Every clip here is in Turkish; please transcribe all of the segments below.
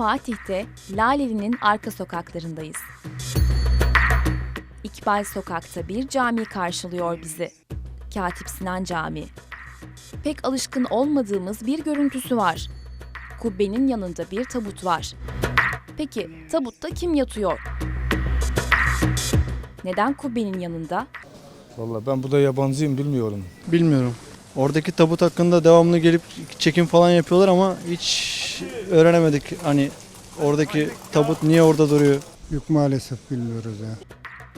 Fatih'te Laleli'nin arka sokaklarındayız. İkbal Sokak'ta bir cami karşılıyor bizi. Katip Sinan Camii. Pek alışkın olmadığımız bir görüntüsü var. Kubbenin yanında bir tabut var. Peki tabutta kim yatıyor? Neden kubbenin yanında? Vallahi ben burada yabancıyım bilmiyorum. Bilmiyorum. Oradaki tabut hakkında devamlı gelip çekim falan yapıyorlar ama hiç öğrenemedik. Hani oradaki tabut niye orada duruyor? Yok maalesef bilmiyoruz ya.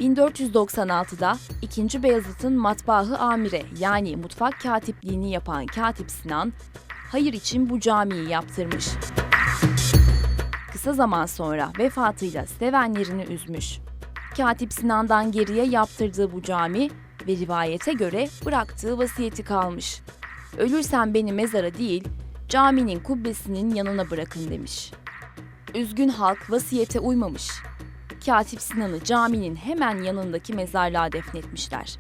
1496'da 2. Beyazıt'ın matbaahı amire yani mutfak katipliğini yapan Katip Sinan, hayır için bu camiyi yaptırmış. Kısa zaman sonra vefatıyla sevenlerini üzmüş. Katip Sinan'dan geriye yaptırdığı bu cami ve rivayete göre bıraktığı vasiyeti kalmış. Ölürsem beni mezara değil, caminin kubbesinin yanına bırakın demiş. Üzgün halk vasiyete uymamış. Katip Sinan'ı caminin hemen yanındaki mezarlığa defnetmişler.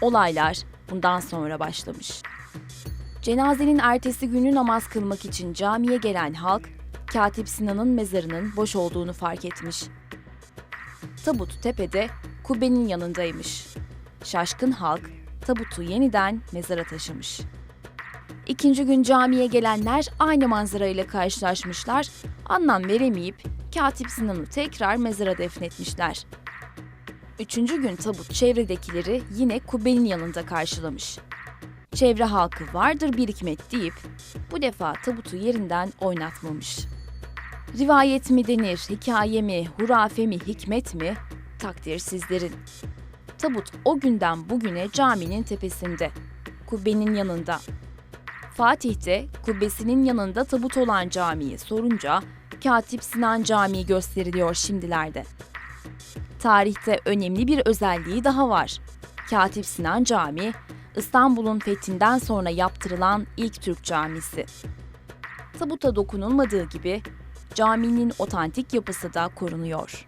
Olaylar bundan sonra başlamış. Cenazenin ertesi günü namaz kılmak için camiye gelen halk, Katip Sinan'ın mezarının boş olduğunu fark etmiş. Tabut tepede, kubbenin yanındaymış. Şaşkın halk, tabutu yeniden mezara taşımış. İkinci gün camiye gelenler aynı manzarayla karşılaşmışlar, anlam veremeyip Katip Sinan'ı tekrar mezara defnetmişler. Üçüncü gün tabut çevredekileri yine kubbenin yanında karşılamış. Çevre halkı vardır bir hikmet deyip bu defa tabutu yerinden oynatmamış. Rivayet mi denir, hikaye mi, hurafe mi, hikmet mi? Takdir sizlerin. Tabut o günden bugüne caminin tepesinde, kubbenin yanında. Fatih'te kubbesinin yanında tabut olan camiyi sorunca Katip Sinan Camii gösteriliyor şimdilerde. Tarihte önemli bir özelliği daha var. Katip Sinan Camii, İstanbul'un fethinden sonra yaptırılan ilk Türk camisi. Tabuta dokunulmadığı gibi caminin otantik yapısı da korunuyor.